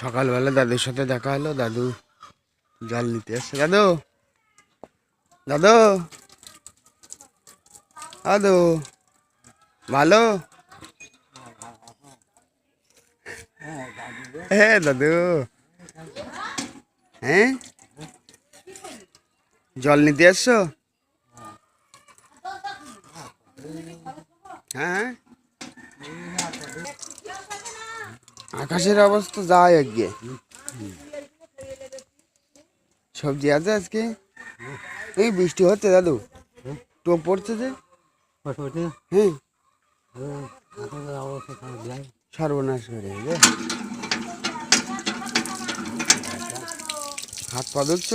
সকালবেলা দাদুর সাথে দেখা হলো, দাদু জল নিতে এসছে। দাদু দাদু দাদু, ভালো? হ্যাঁ দাদু হ্যাঁ? জল নিতে এসছো? হ্যাঁ? আকাশের অবস্থা যায় আজকে সবজি আছে আজকে? এই বৃষ্টি হচ্ছে দাদু। টোপ পড়ছে যে? হ্যাঁ। সর্বনাশ করে হাত পা ধুচ্ছ?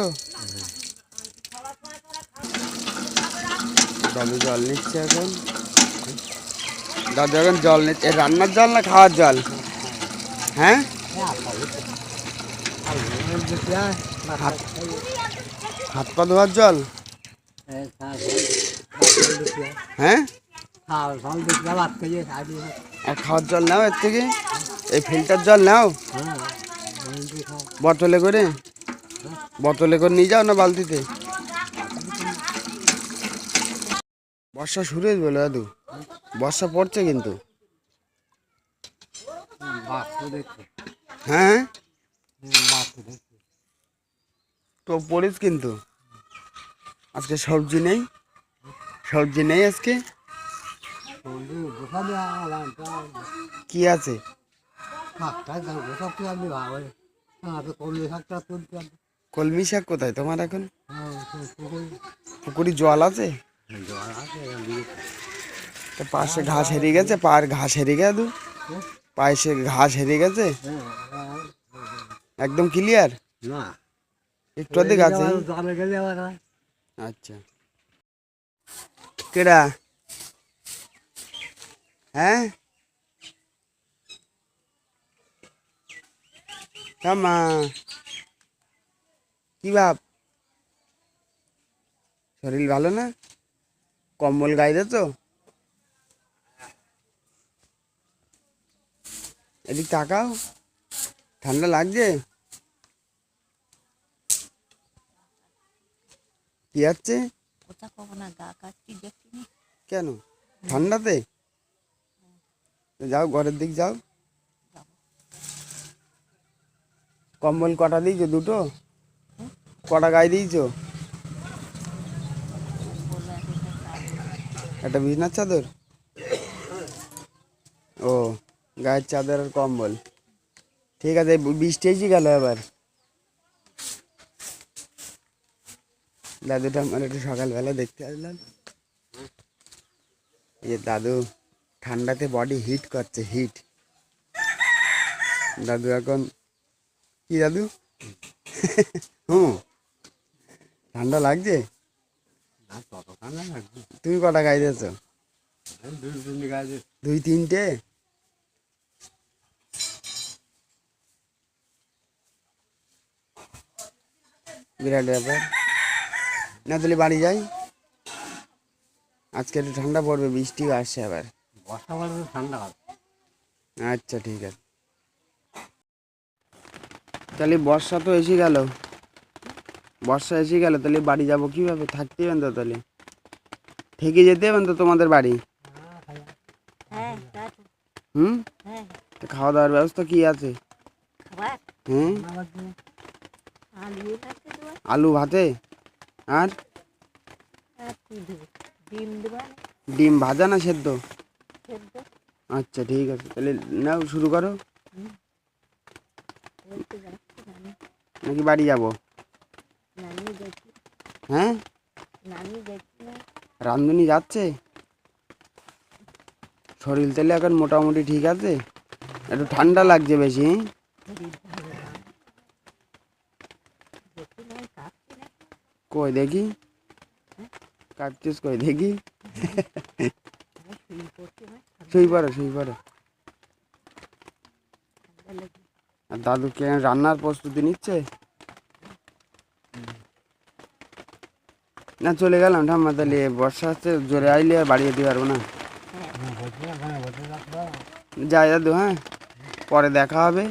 দাদু জল নিচ্ছে এখন। দাদু এখন জল নিচ্ছে। রান্নার জল না খাওয়ার জল? হ্যাঁ? হাত পা ধোয়ার জল? হ্যাঁ? খাওয়ার জল নাও এর থেকে? এই ফিল্টার জল নাও? বোতলে করে? বোতলে করে নিয়ে যাও না বালতিতে? বর্ষা শুরু হয়ে বলে দাদু। বর্ষা পড়ছে কিন্তু। হ্যাঁ? তো পড়িস কিন্তু। আজকে সবজি নেই। সবজি নেই আজকে। কি আছে? কলমি শাক কোথায় তোমার এখন? পুকুরি জল আছে? পাশে ঘাস হেরিয়ে গেছে পায়ের ঘাস হেরিয়ে গেছে দু পায়ে সে ঘাস হেরে গেছে? একদম ক্লিয়ার একটু অধিক আছে আচ্ছা। কেডা? হ্যাঁ? মা কি ভাব? শরীর ভালো না? কম্বল গায়ে তো। এদিক তাকাও। ঠান্ডা লাগছে? কি আছে? কেন? ঠান্ডাতে? যাও ঘরের দিক যাও। কম্বল কটা দিয়েছ দুটো? কটা গায়ে দিয়েছ? একটা বিছনার চাদর? ও। গায়ের চাদর আর কম্বল। ঠিক আছে বৃষ্টি এসে গেল এবার দাদুটা আমার একটু সকালবেলা দেখতে আসলাম। যে দাদু ঠান্ডাতে বডি হিট করছে হিট দাদু এখন কি দাদু? হুম। ঠান্ডা লাগছে? তুমি কটা দিয়েছ? দুই তিনটে? বিরাট ব্যাপার। না তাহলে বাড়ি যাই। আজকে একটু ঠান্ডা পড়বে বৃষ্টিও আসছে আবার। ঠান্ডা আচ্ছা ঠিক আছে। তাহলে বর্ষা তো এসে গেল। বর্ষা এসে গেল তাহলে বাড়ি যাব কীভাবে? থাকতে হবেন তো তাহলে। থেকে যেতে হবেন তো তোমাদের বাড়ি? হ্যাঁ হুম? হ্যাঁ। তো খাওয়া দাওয়ার ব্যবস্থা কি আছে? খাবার? হুম আলু ভাতে আর ডিম ভাজা না সেদ্ধ? আচ্ছা ঠিক আছে। তাহলে নাও, শুরু করো। নাকি বাড়ি যাব? হ্যাঁ? রান্ধুনি যাচ্ছে? শরীর তাহলে এখন মোটামুটি ঠিক আছে। একটু ঠান্ডা লাগছে বেশি হ্যাঁ? শরীর ভালো না দেখি না কাঁপছি না কই দেখি? কাটছিস কই দেখি? শুই পড়ো শুই লেগে আর দাদু কে রান্নার প্রস্তুতি নিচ্ছে? না চলে গেলাম ঠাম্মা তাহলে বর্ষা হচ্ছে জোরে আইলে আর বাড়ি যেতে পারব না। হ্যাঁ। যাই দাদু হ্যাঁ পরে দেখা হবে।